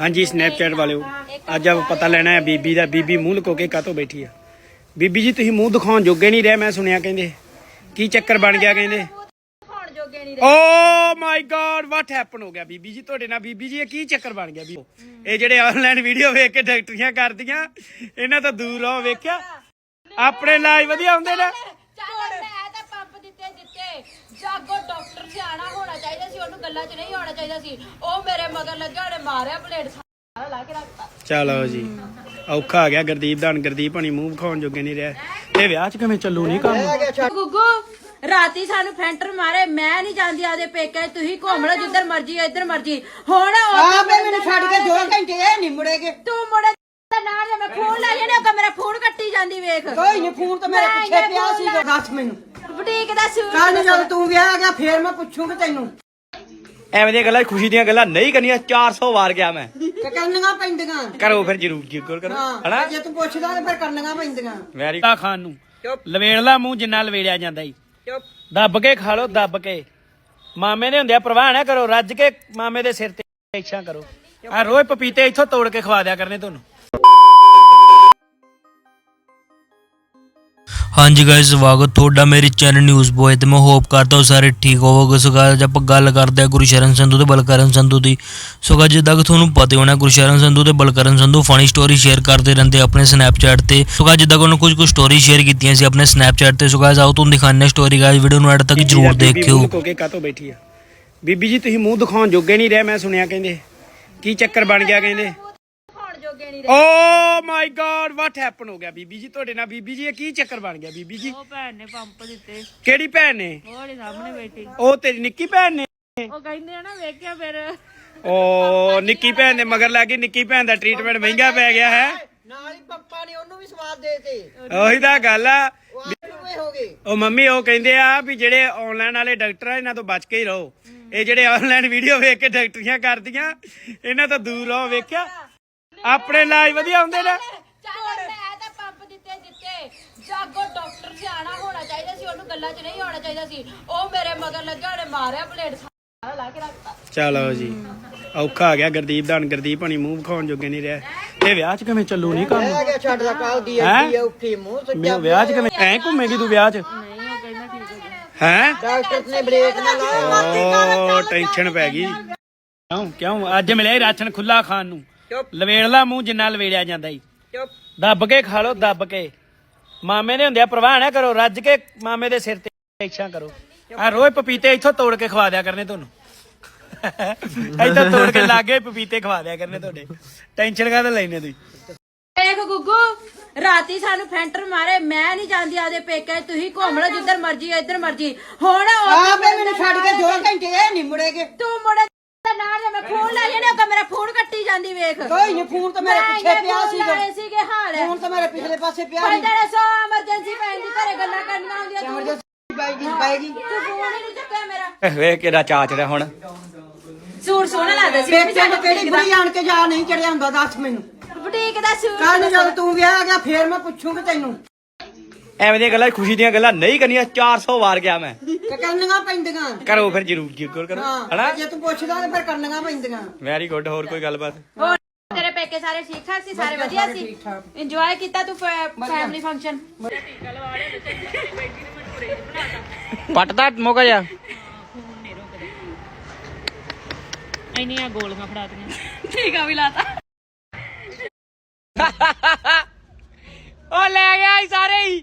ਹਾਂਜੀ ਸਨੈਪਚੈਟ ਵਾਲਿਓ। ਅੱਜ ਆਪ ਪਤਾ ਲੈਣਾ ਹੈ ਬੀਬੀ ਦਾ, ਬੀਬੀ ਮੂੰਹ ਲੁਕੋ ਕੇ ਕਾਤੋਂ ਬੈਠੀ ਆ? ਬੀਬੀ ਜੀ, ਤੁਸੀਂ ਮੂੰਹ ਦਿਖਾਉਣ ਜੋਗੇ ਨਹੀਂ ਰਹੇ, ਮੈਂ ਸੁਣਿਆ ਕਹਿੰਦੇ। ਕੀ ਚੱਕਰ ਬਣ ਗਿਆ ਕਹਿੰਦੇ? Oh my god what happen ਹੋ ਗਿਆ ਬੀਬੀ ਜੀ ਤੁਹਾਡੇ ਨਾਲ? ਬੀਬੀ ਜੀ, ਇਹ ਕੀ ਚੱਕਰ ਬਣ ਗਿਆ ਵੀ ਇਹ ਜਿਹੜੇ ਆਨਲਾਈਨ ਵੀਡੀਓ ਵੇਖ ਕੇ ਡਾਕਟਰੀਆਂ ਕਰਦੀਆਂ, ਇਹਨਾਂ ਤੋਂ ਦੂਰ ਰਹੋ, ਵੇਖਿਆ? ਆਪਣੇ ਇਲਾਜ ਵਧੀਆ ਹੁੰਦੇ ਨੇ। ਚੱਲ, ਮੈਂ ਤਾਂ ਪੰਪ ਦਿੱਤੇ ਦਿੱਤੇ। ਜਾਗੋ ਡਾਕਟਰ ਸਿਆਣਾ ਹੋਣਾ ਚਾਹੀਦਾ ਸੀ ਉਹਨੂੰ ਗੱਲਾਂ 'ਚ ਨਹੀਂ ਆਉਣਾ ਚਾਹੀਦਾ ਸੀ। ਉਹ ਮੇਰੇ ਮਗਰ ਲੱਗਿਆ ਉਹਨੇ ਮਾਰਿਆ ਬਲੇਡ ਸਾਰਾ ਲਾ ਕੇ ਰੱਖਤਾ। ਚਲੋ ਜੀ। ਔਖਾ ਆ ਗਿਆ ਗੁਰਦੀਪ ਦਾ ਹੁਣ ਗੁਰਦੀਪ ਹਣੀ ਮੂੰਹ ਵਿਖਾਉਣ ਜੋਗੇ ਨਹੀਂ ਰਿਹਾ। ਇਹ ਵਿਆਹ 'ਚ ਕਿਵੇਂ ਚੱਲੂ ਨਹੀਂ ਕੰਮ? ਗੁੱਗੂ ਰਾਤੀ ਸਾਨੂੰ ਫੈਂਟਰ ਮਾਰੇ ਮੈਂ ਨਹੀਂ ਜਾਂਦੀ ਆਦੇ ਪੇਕੇ ਤੁਸੀਂ ਘੁੰਮ ਲਓ ਜਿੱਧਰ ਮਰਜ਼ੀ ਇੱਧਰ ਮਰਜ਼ੀ। ਹੁਣ ਆਪੇ ਮੈਨੂੰ ਛੱਡ ਕੇ 2 ਘੰਟੇ ਇਹ ਨਹੀਂ ਮੁੜੇਗੇ। ਤੂੰ ਮੁੜੇ ਤਾਂ ਨਾ ਜੇ ਮੈਂ ਫੋਨ ਲੈ ਜਾਣੇ ਮੇਰਾ ਫੋਨ ਕੱਟੀ ਜਾਂਦੀ ਵੇਖ। ਕੋਈ ਨਹੀਂ ਫੋਨ ਤਾਂ ਮੇਰੇ ਪਿੱਛੇ ਪਿਆ ਸੀ ਦੱਸ ਮੈਨੂੰ। ਬੁਟੀਕ ਦਾ ਸੂਟ ਕੱਲ ਜਦੋਂ ਤੂੰ ਵਿਆਹ ਗਿਆ ਫੇਰ ਮੈਂ ਪੁੱਛੂਗੀ ਤੈਨੂੰ। ਐਵੇਂ ਦੀਆਂ ਗੱਲਾਂ ਖੁਸ਼ੀ ਦੀਆਂ ਗੱਲਾਂ ਨਹੀਂ ਕਰਨੀਆਂ 400 ਵਾਰ ਗਿਆ ਮੈਂ। ਕਰਨੀਆਂ ਪੈਂਦੀਆਂ। ਕਰੋ ਫਿਰ ਜ਼ਰੂਰ ਜ਼ਿਕਰ ਕਰੋ। ਹਾਂ ਹਨਾ? ਜੇ ਤੂੰ ਪੁੱਛਦਾ ਤੇ ਫਿਰ ਕਰਨੀਆਂ ਪੈਂਦੀਆਂ। ਵੈਰੀ ਖਾਨ ਨੂੰ। ਚੁੱਪ। ਲਵੇੜ ਲਾ ਮੂੰਹ ਜਿੰਨਾ ਲਵੇੜਿਆ ਜਾਂਦਾ ਈ। ਚੁੱਪ। ਦੱਬ ਕੇ ਖਾ ਲੋ ਦੱਬ ਕੇ। ਮਾਮੇ ਦੇ ਹੁੰਦੇ ਆ ਪ੍ਰਵਾਹ ਨਾ ਕਰੋ ਰੱਜ ਕੇ ਮਾਮੇ ਦੇ ਸਿਰ ਤੇ ਇੱਛਾ ਕਰੋ। ਆ ਰੋਜ਼ ਪਪੀਤੇ ਇੱਥੋਂ ਤੋੜ ਕੇ ਖਵਾ ਦਿਆ ਕਰਨੇ ਤੁਹਾਨੂੰ। ਹਾਂਜੀ ਗਾਇਸ ਸਵਾਗਤ ਤੁਹਾਡਾ ਮੇਰੇ ਚੈਨਲ ਨਿਊਜ਼ ਬੋਏ ਤੇ। ਮੈਂ ਹੋਪ ਕਰਦਾ ਹਾਂ ਸਾਰੇ ਠੀਕ ਹੋਵੋਗੇ। ਸੋ guys, ਆਪਾਂ ਗੱਲ ਕਰਦੇ ਹਾਂ ਗੁਰਸ਼ਰਨ ਸੰਧੂ ਤੇ ਬਲਕਰਨ ਸੰਧੂ ਦੀ। ਸੋ guys, ਜਿੱਦਾਂ ਕਿ ਤੁਹਾਨੂੰ ਪਤਾ ਹੋਣਾ ਗੁਰਸ਼ਰਨ ਸੰਧੂ ਤੇ Balkaran Sandhu funny story share ਕਰਦੇ ਰਹਿੰਦੇ ਆਪਣੇ ਸਨੈਪਚੈਟ ਤੇ। ਸੋ guys, ਜਿੱਦਾਂ ਕਿ ਉਹਨਾਂ ਕੁਝ ਕੁ ਸਟੋਰੀ ਸ਼ੇਅਰ ਕੀਤੀਆਂ ਸੀ ਆਪਣੇ ਸਨੈਪਚੈਟ ਤੇ। ਸੋ guys, ਆਓ ਤੁਹਾਨੂੰ ਦਿਖਾਉਂਦੇ ਸਟੋਰੀ ਗਾਇਸ ਵੀਡੀਓ ਨੂੰ ਐਡ ਤੱਕ ਜਰੂਰ ਦੇਖਿਓ। ਕਾਤੋਂ ਬੈਠੀ ਆ? ਬੀਬੀ ਜੀ ਤੁਸੀਂ ਮੂੰਹ ਦਿਖਾਉਣ ਜੋਗੇ ਨਹੀਂ ਰਹੇ ਮੈਂ ਸੁਣਿਆ ਕਹਿੰਦੇ। ਕੀ ਚੱਕਰ ਬਣ ਗਿਆ ਕਹਿੰਦੇ? ਨਹੀਂ oh my god what happen ਹੋ ਗਿਆ ਬੀਬੀ ਜੀ? ਤੁਹਾਡੇ ਨਾਲ ਬੀਬੀ ਜੀ ਇਹ ਕੀ ਚੱਕਰ ਬਣ ਗਿਆ ਬੀਬੀ ਜੀ? ਉਹ ਭੈਣ ਨੇ ਪੰਪ ਦਿੱਤੇ। ਕਿਹੜੀ ਭੈਣ ਨੇ? ਉਹਦੇ ਸਾਹਮਣੇ ਬੈਠੀ। ਉਹ ਤੇਰੀ ਨਿੱਕੀ ਭੈਣ ਨੇ? ਉਹ ਕਹਿੰਦੇ ਆ ਨਾ ਵੇਖਿਆ ਫਿਰ। ਓ ਨਿੱਕੀ ਭੈਣ ਦੇ ਮਗਰ ਲੱਗ ਗਈ ਨਿੱਕੀ ਭੈਣ ਦਾ ਟ੍ਰੀਟਮੈਂਟ ਮਹਿੰਗਾ ਪੈ ਗਿਆ ਹੈ। ਨਾਲ ਹੀ ਪੱਪਾ ਨੇ ਉਹਨੂੰ ਵੀ ਸਵਾਦ ਦੇਤੇ। ਉਹੀ ਤਾਂ ਗੱਲ ਆ। ਉਹ ਆਪੇ ਹੋ ਗਏ। ਉਹ ਮੰਮੀ ਉਹ ਕਹਿੰਦੇ ਆ ਵੀ ਜਿਹੜੇ ਆਨਲਾਈਨ ਵਾਲੇ ਡਾਕਟਰ ਆ ਇਹਨਾਂ ਤੋਂ ਬਚ ਕੇ ਹੀ ਰਹੋ। ਇਹ ਜਿਹੜੇ ਆਨਲਾਈਨ ਵੀਡੀਓ ਵੇਖ ਕੇ ਡਾਕਟਰੀਆਂ ਕਰਦੀਆਂ ਇਹਨਾਂ ਤੋਂ ਦੂਰ ਰਹੋ ਵੇਖਿਆ? ਆਪਣੇ ਇਲਾਜ ਵਧੀਆ ਹੁੰਦੇ ਨੇ? ਚੱਲ ਮੈਂ ਤਾਂ ਪੰਪ ਦਿੱਤੇ ਦਿੱਤੇ। ਜਾਗੋ ਡਾਕਟਰ ਸਿਆਣਾ ਹੋਣਾ ਚਾਹੀਦਾ ਸੀ ਉਹਨੂੰ ਗੱਲਾਂ 'ਚ ਨਹੀਂ ਆਉਣਾ ਚਾਹੀਦਾ ਸੀ। ਉਹ ਮੇਰੇ ਮਗਰ ਲੱਗਿਆ ਉਹਨੇ ਮਾਰਿਆ ਬਲੇਡ ਸਾਰਾ ਲਾ ਕੇ ਰੱਖਤਾ। ਚਲੋ ਜੀ। ਔਖਾ ਆ ਗਿਆ ਗੁਰਦੀਪ ਦਾ ਹੁਣ ਗੁਰਦੀਪ ਹਣੀ ਮੂੰਹ ਵਿਖਾਉਣ ਜੋਗੇ ਨਹੀਂ ਰਿਹਾ। ਇਹ ਵਿਆਹ 'ਚ ਕਿਵੇਂ ਚੱਲੂ ਨਹੀਂ ਕੰਮ? ਰਹਿ ਗਿਆ ਛੱਡ ਦਾ ਕੱਲ ਦੀ ਹੈਂ? ਅੱਡੀ ਔਖੀ ਮੂੰਹ ਤੇ ਮੈਂ ਵਿਆਹ 'ਚ ਕਿਵੇਂ ਐ ਘੁੰਮੇਗੀ ਤੂੰ ਵਿਆਹ 'ਚ? ਨਹੀਂ ਉਹ ਕਹਿੰਦਾ ਠੀਕ ਹੋ? ਹੈ ਡਾਕਟਰ ਨੇ ਬ੍ਰੇਕ ਨਾ ਲਾਇਆ ਓ ਟੈਨਸ਼ਨ ਪੈ ਗਈ। ਕਿਉਂ? ਕਿਉਂ? ਅੱਜ ਮਿਲਿਆ ਈ ਰਾਸ਼ਨ ਖੁੱਲਾ ਖਾਣ ਨੂੰ। ਚੁੱਪ। ਲਵੇੜ ਲਾ ਮੂੰਹ ਜਿੰਨਾ ਲਵੇੜਿਆ ਜਾਂਦਾ ਈ। ਚੁੱਪ। ਦੱਬ ਕੇ ਖਾ ਲੋ ਦੱਬ ਕੇ। ਮਾਮੇ ਦੇ ਹੁੰਦੇ ਆ ਪ੍ਰਵਾਹ ਨਾ ਕਰੋ ਰੱਜ ਕੇ ਮਾਮੇ ਦੇ ਸਿਰ ਤੇ ਇੱਛਾ ਕਰੋ। ਆ ਰੋਜ਼ ਪਪੀਤੇ ਇੱਥੋਂ ਤੋੜ ਕੇ ਖਵਾ ਦਿਆ ਕਰਨੇ ਤੁਹਾਨੂੰ। ਇੱਥੋਂ ਤੋੜ ਕੇ ਲਾਗੇ ਪਪੀਤੇ ਖਵਾ ਦਿਆ ਕਰਨੇ ਤੁਹਾਡੇ। ਟੈਨਸ਼ਨ ਕਾਹਦਾ ਲੈਨੇ ਤੁਸੀਂ? ਦੇਖ ਗੁੱਗੂ ਰਾਤੀ ਸਾਨੂੰ ਫੈਂਟਰ ਮਾਰੇ ਮੈਂ ਨਹੀਂ ਜਾਂਦੀ ਆਦੇ ਪੇਕੇ ਤੁਸੀਂ ਘੁੰਮ ਲਓ ਜਿੱਧਰ ਮਰਜ਼ੀ ਇੱਧਰ ਮਰਜ਼ੀ। ਹੁਣ ਉਹ ਆਪੇ ਮੈਨੂੰ ਛੱਡ ਕੇ 2 ਘੰਟੇ ਇਹ ਨਹੀਂ ਮੁੜੇਗੇ। ਤੂੰ ਮੁੜੇ ਤਾਂ ਨਾ ਜੇ ਮੈਂ ਫੋਨ ਲੈ ਜਾਣੇ ਅੱਗਾ ਮੇਰਾ ਫੋਨ ਕੱਟੀ ਜਾਂਦੀ ਵੇਖ। ਕੋਈ ਨਹੀਂ ਫੋਨ ਤਾਂ ਮੇਰੇ ਪਿੱਛੇ ਪਿਆ ਫੋਨ ਸੀ ਲਾਏ ਸੀਗੇ ਹਾਲ। ਫੋਨ ਤਾਂ ਮੇਰੇ ਪਿਛਲੇ ਪਾਸੇ ਪਿਆ ਸੀ। ਨੇ ਸੋ ਐਮਰਜੈਂਸੀ ਪੈਣ ਦੀ ਘਰੇ ਗੱਲਾਂ ਕਰਨੀਆਂ ਹੁੰਦੀਆਂ ਤੂੰ ਐਮਰਜੈਂਸੀ ਬਾਈਗੀ ਬਾਈਗੀ ਤੂੰ ਫੋਨ ਹੀ ਨਹੀਂ ਚੱਕਿਆ ਮੇਰਾ। ਵੇਖ ਕਿਹੜਾ ਚਾ ਚੜਿਆ ਹੁਣ। ਸੂਟ ਸੋਹਣਾ ਲੱਗਦਾ ਸੀ ਵੇਖਿਆ ਤੇ ਕਿਹੜੀ ਬੁੜੀ ਆਣ ਕੇ ਜਾ ਨਹੀਂ ਚੜਿਆ ਹੁੰਦਾ ਦੱਸ ਮੈਨੂੰ। ਬੁਟੀਕ ਦਾ ਸੂਟ ਕੱਲ ਜਦੋਂ ਤੂੰ ਵਿਆਹ ਗਿਆ ਫੇਰ ਮੈਂ ਪੁੱਛੂਗੀ ਤੈਨੂੰ। ਐਵੇਂ ਦੀਆਂ ਗੱਲਾਂ ਖੁਸ਼ੀ ਦੀਆਂ ਗੱਲਾਂ ਨਹੀਂ ਕਰਨੀਆਂ 400 ਵਾਰ ਗਿਆ ਮੈਂ। ਕਰਨੀਆਂ ਪੈਂਦੀਆਂ। ਕਰੋ ਫਿਰ ਜ਼ਰੂਰ ਜ਼ਿਕਰ ਕਰੋ। ਹਾਂ ਹਨਾ? ਜੇ ਤੂੰ ਪੁੱਛਦਾ ਤੇ ਫਿਰ ਕਰਨੀਆਂ ਪੈਂਦੀਆਂ। ਵੈਰੀ ਗੁੱਡ ਹੋਰ ਕੋਈ ਗੱਲਬਾਤ? ਹੋਰ ਤੇਰੇ ਪੇਕੇ ਸਾਰੇ ਠੀਕ ਠਾਕ ਸੀ? ਸਾਰੇ ਵਧੀਆ ਸੀ? ਇੰਜੋਏ ਕੀਤਾ ਤੂੰ ਫੈਮਿਲੀ ਫੰਕਸ਼ਨ ਪੱਟਦਾ ਮੋਕਾ ਜਾ ਇੰਨੀਆਂ ਗੋਲੀਆਂ ਫੜਾਤੀਆਂ। ਠੀਕ ਆ ਵੀ ਲਾਤਾ। ਉਹ ਲੈ ਗਿਆ ਈ ਸਾਰੇ ਹੀ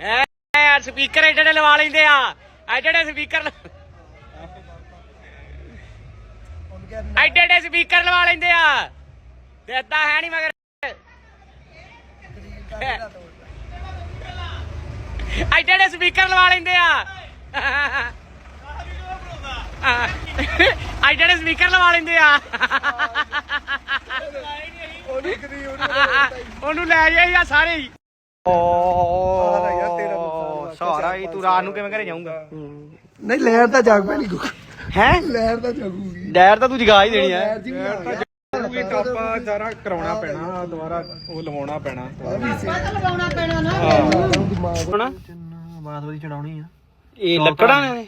ਐ ਸਪੀਕਰ ਏਡੇ ਏਡੇ ਲਵਾ ਲੈਂਦੇ ਆ। ਆ ਜਿਹੜੇ ਸਪੀਕਰ ਐਡੇ ਏਡੇ ਸਪੀਕਰ ਲਵਾ ਲੈਂਦੇ ਆ। ਤੇ ਏਦਾਂ ਹੈ ਨਹੀਂ ਮਗਰ। ਐਡੇ ਏਡੇ ਸਪੀਕਰ ਲਵਾ ਲੈਂਦੇ ਆ। ਆਈ ਜਿਹੜੇ ਸਪੀਕਰ ਲਵਾ ਲੈਂਦੇ ਆ। ਉਹਨੂੰ ਲੈ ਜਾਈ ਆ ਸਾਰੇ ਹੀ। ਸਾਰਾ ਹੀ ਤੂੰ ਰਾਤ ਨੂੰ ਕਿਵੇਂ ਘਰੇ ਜਾਊਂਗਾ? ਨਹੀਂ ਲਹਿਰ ਤਾਂ ਜਾਗ ਪੈਣੀ ਕੋ ਹੈ? ਲਹਿਰ ਤਾਂ ਜਾਗੂਗੀ। ਡਾਇਰ ਤਾਂ ਤੂੰ ਜਗਾ ਹੀ ਦੇਣੀ ਆ ਇਹ ਟਾਪਾ ਸਾਰਾ ਕਰਾਉਣਾ ਪੈਣਾ ਦੁਬਾਰਾ ਉਹ ਲਵਾਉਣਾ ਪੈਣਾ। ਲਗਾਉਣਾ ਪੈਣਾ ਨਾ। ਹੁਣ? ਬਾਸਮਤੀ ਚੜਾਉਣੀ ਆ। ਇਹ ਲੱਕੜਾਂ ਨੇ?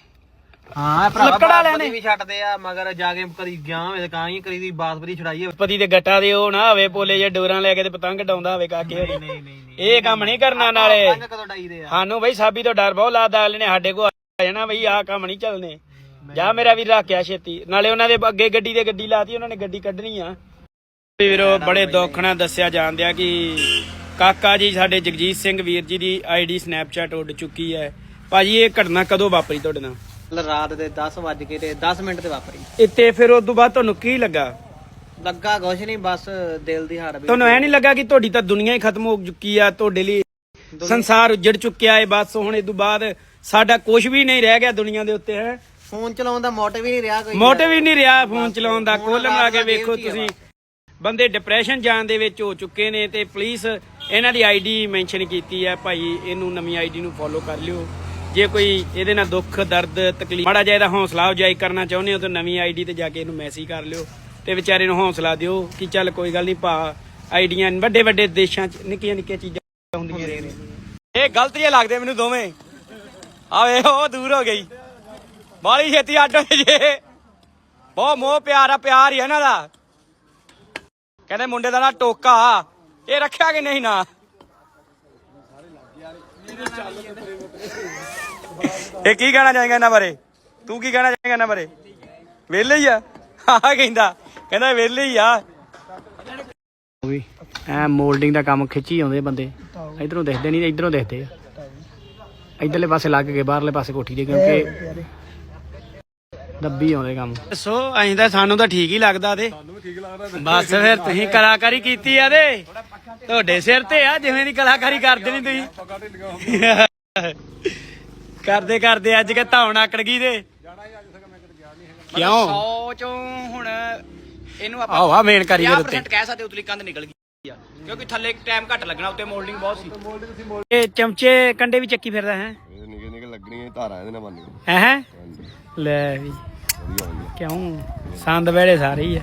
ਹਾਂ ਲੱਕੜ ਵਾਲਿਆਂ ਨੇ। ਵੀ ਛੱਡਦੇ ਆ ਮਗਰ ਜਾ ਕੇ ਕਦੀ ਗਿਆ ਹੋਵੇ ਤਾਂ ਕਾਂ ਹੀ ਕਦੀ ਦੀ ਬਾਸਮਤੀ ਛੜਾਈ ਹੋਵੇ। ਪਤੀ ਦੇ ਗੱਟਾ ਦੇ ਉਹ ਨਾ ਹੋਵੇ ਪੋਲੇ ਜੇ ਡੋਰਾਂ ਲੈ ਕੇ ਤੇ ਪਤੰਗ ਡਾਉਂਦਾ ਹੋਵੇ ਕਾਕੇ ਹੋਰੀ। ਨਹੀਂ ਨਹੀਂ ਨਹੀਂ ਇਹ ਕੰਮ ਨਹੀਂ ਕਰਨਾ ਨਾਲੇ। ਪਤੰਗ ਕਦੋਂ ਡਾਈਦੇ ਆ? ਸਾਨੂੰ ਬਈ ਸਾਬੀ ਤੋਂ ਡਰ ਬਹੁਤ ਲੱਗਦਾ ਨੇ ਸਾਡੇ ਕੋਲ ਆ ਜਾਣਾ ਬਈ ਆਹ ਕੰਮ ਨਹੀਂ ਚੱਲਨੇ ਜਾ ਮੇਰਾ ਵੀਰ ਰੱਖਿਆ ਛੇਤੀ। ਨਾਲੇ ਉਹਨਾਂ ਦੇ ਅੱਗੇ ਗੱਡੀ ਦੇ ਗੱਡੀ ਲਾਤੀ ਉਹਨਾਂ ਨੇ ਗੱਡੀ ਕੱਢਣੀ ਆ। ਵੀਰੋ ਬੜੇ ਦੁੱਖ ਨਾਲ ਦੱਸਿਆ ਜਾਂਦਿਆ ਕਿ ਕਾਕਾ ਜੀ ਸਾਡੇ ਜਗਜੀਤ ਸਿੰਘ ਵੀਰ ਜੀ ਦੀ ਆਈਡੀ ਸਨੈਪਚੈਟ ਉੱਡ ਚੁੱਕੀ ਹੈ। ਭਾਜੀ ਇਹ ਘਟਨਾ ਕਦੋਂ ਵਾਪਰੀ ਤੁਹਾਡੇ ਨਾਲ? ਰਾਤ ਦੇ 10 ਵੱਜ ਕੇ ਤੇ 10 ਮਿੰਟ ਤੇ ਵਾਪਰੀ। ਇੱਥੇ ਫਿਰ ਉਸ ਤੋਂ ਬਾਅਦ ਤੁਹਾਨੂੰ ਕੀ ਲੱਗਾ? ਲੱਗਾ ਕੁਛ ਨਹੀਂ ਬਸ ਦਿਲ ਦੀ ਹਾਰ ਵੀ ਤੁਹਾਨੂੰ ਐ ਨਹੀਂ ਲੱਗਾ ਕਿ ਤੁਹਾਡੀ ਤਾਂ ਦੁਨੀਆ ਹੀ ਖਤਮ ਹੋ ਚੁੱਕੀ ਆ ਤੁਹਾਡੇ ਲਈ ਸੰਸਾਰ ਉੱਜੜ ਚੁੱਕਿਆ ਹੈ ਬਸ ਹੁਣ ਇਸ ਤੋਂ ਬਾਅਦ ਸਾਡਾ ਕੁਝ ਵੀ ਨਹੀਂ ਰਹਿ ਗਿਆ ਦੁਨੀਆ ਦੇ ਉੱਤੇ ਹੈ? ਫੋਨ ਚਲਾਉਣ ਦਾ ਮੋਟਿਵ ਹੀ ਨਹੀਂ ਰਿਹਾ ਕੋਈ। ਮੋਟਿਵ ਹੀ ਨਹੀਂ ਰਿਹਾ ਫੋਨ ਚਲਾਉਣ ਦਾ ਕੋਲ ਲਾ ਕੇ ਵੇਖੋ ਤੁਸੀਂ। ਬੰਦੇ ਡਿਪਰੈਸ਼ਨ ਜਾਣ ਦੇ ਵਿੱਚ ਹੋ ਚੁੱਕੇ ਨੇ ਤੇ ਪਲੀਜ਼ ਇਹਨਾਂ ਦੀ ਆਈਡੀ ਮੈਂਸ਼ਨ ਕੀਤੀ ਹੈ ਭਾਈ ਇਹਨੂੰ ਨਵੀਂ ਆਈਡੀ ਨੂੰ ਫੋਲੋ ਕਰ ਲਿਓ। ਜੇ ਕੋਈ ਇਹਦੇ ਨਾਲ ਦੁੱਖ, ਦਰਦ, ਤਕਲੀਫ, ਮਾੜਾ ਜਿਹਾ ਇਹਦਾ ਹੌਸਲਾ ਅਫਜ਼ਾਈ ਕਰਨਾ ਚਾਹੁੰਦੇ ਹੋ ਤਾਂ ਨਵੀਂ ਆਈਡੀ ਤੇ ਜਾ ਕੇ ਇਹਨੂੰ ਮੈਸੇਜ ਕਰ ਲਿਓ ਤੇ ਵਿਚਾਰੇ ਨੂੰ ਹੌਸਲਾ ਦਿਓ ਕਿ ਚੱਲ ਕੋਈ ਗੱਲ ਨਹੀਂ, ਭਾ, ਆਈਡੀਆਂ ਵੱਡੇ ਵੱਡੇ ਦੇਸ਼ਾਂ 'ਚ ਨਿੱਕੀਆਂ ਨਿੱਕੀਆਂ ਚੀਜ਼ਾਂ ਹੁੰਦੀਆਂ ਨੇ। ਇਹ ਗਲਤ ਜੇ ਲੱਗਦੇ ਮੈਨੂੰ ਦੋਵੇਂ। ਆ ਉਹ ਦੂਰ ਹੋ ਗਈ। ਬਾਲੀ ਛੇਤੀ ਅੱਡ ਹੋਏ ਜੇ। ਬਹੁਤ ਮੋਹ ਪਿਆਰ ਆ, ਪਿਆਰ ਹੀ ਇਹਨਾਂ ਦਾ। ਕਹਿੰਦੇ ਮੁੰਡੇ ਦਾ ਨਾ ਟੋਕਾ। ਇਹ ਰੱਖਿਆ ਕਿ ਨਹੀਂ ਨਾ? ਇਹ ਕੀ ਕਹਿਣਾ ਚਾਹੇਗਾ ਇਹਨਾਂ ਬਾਰੇ? ਤੂੰ ਕੀ ਕਹਿਣਾ ਚਾਹੇਗਾ ਇਹਨਾਂ ਬਾਰੇ? ਵਿਹਲੇ ਹੀ ਆ। ਆ ਕਹਿੰਦਾ। ਕਹਿੰਦਾ ਵਿਹਲੇ ਹੀ ਆ। ਵੀ ਐ ਮੋਲਡਿੰਗ ਦਾ ਕੰਮ ਖਿੱਚੀ ਆਉਂਦੇ ਬੰਦੇ। ਇਧਰੋਂ ਦਿਖਦੇ ਨਹੀਂ ਇਧਰੋਂ ਦਿਖਦੇ ਆ। ਇਧਰਲੇ ਪਾਸੇ ਲੱਗ ਕੇ ਬਾਹਰਲੇ ਪਾਸੇ ਕੋਠੀ ਦੇ ਕਿਉਂਕਿ ਦੱਬੀ ਆਉਂਦੇ ਕੰਮ। ਦੱਸੋ ਅਸੀਂ ਤਾਂ ਸਾਨੂੰ ਤਾਂ ਠੀਕ ਹੀ ਲੱਗਦਾ ਤੇ। ਬਸ ਫਿਰ ਤੁਸੀਂ ਕਲਾਕਾਰੀ ਕੀਤੀ ਆ ਤੇ। ਤੁਹਾਡੇ ਸਿਰ ਤੇ ਆ ਜਿਵੇਂ ਦੀ ਕਲਾਕਾਰੀ ਕਰਦੇ ਨਹੀਂ ਤੁਸੀਂ। ਕਰਦੇ ਕਰਦੇ ਅੱਜ ਕੇ ਧੌਣ ਆਕੜ ਗਈ ਤੇ। ਕਿਉਂ? 100 ਚੋਂ ਹੁਣ ਇਹਨੂੰ ਆਪਾਂ ਆਹ ਵਾ ਮੇਨ ਕਰੀਏ ਉੱਤੇ। 50% ਕਹਿ ਸਕਦੇ ਉਤਲੀ ਕੰਧ ਨਿਕਲ ਗਈ ਆ। ਕਿਉਂਕਿ ਥੱਲੇ ਟਾਈਮ ਘੱਟ ਲੱਗਣਾ ਉੱਤੇ ਮੋਲਡਿੰਗ ਬਹੁਤ ਸੀ। ਇਹ ਚਮਚੇ ਕੰਡੇ ਵੀ ਚੱਕੀ ਫਿਰਦਾ ਹੈ? ਇਹ ਨਿੱਕੇ ਨਿੱਕੇ ਲੱਗਣੀਆਂ ਧਾਰਾਂ ਇਹਦੇ ਨਾਲ ਬੰਨੀਆਂ ਹੈ ਹੈਂ? ਲੈ ਵੀ। ਵਧੀਆ ਵਧੀਆ। ਕਿਉਂ? ਸੰਦ ਵੇੜੇ ਸਾਰੇ ਹੀ ਆ।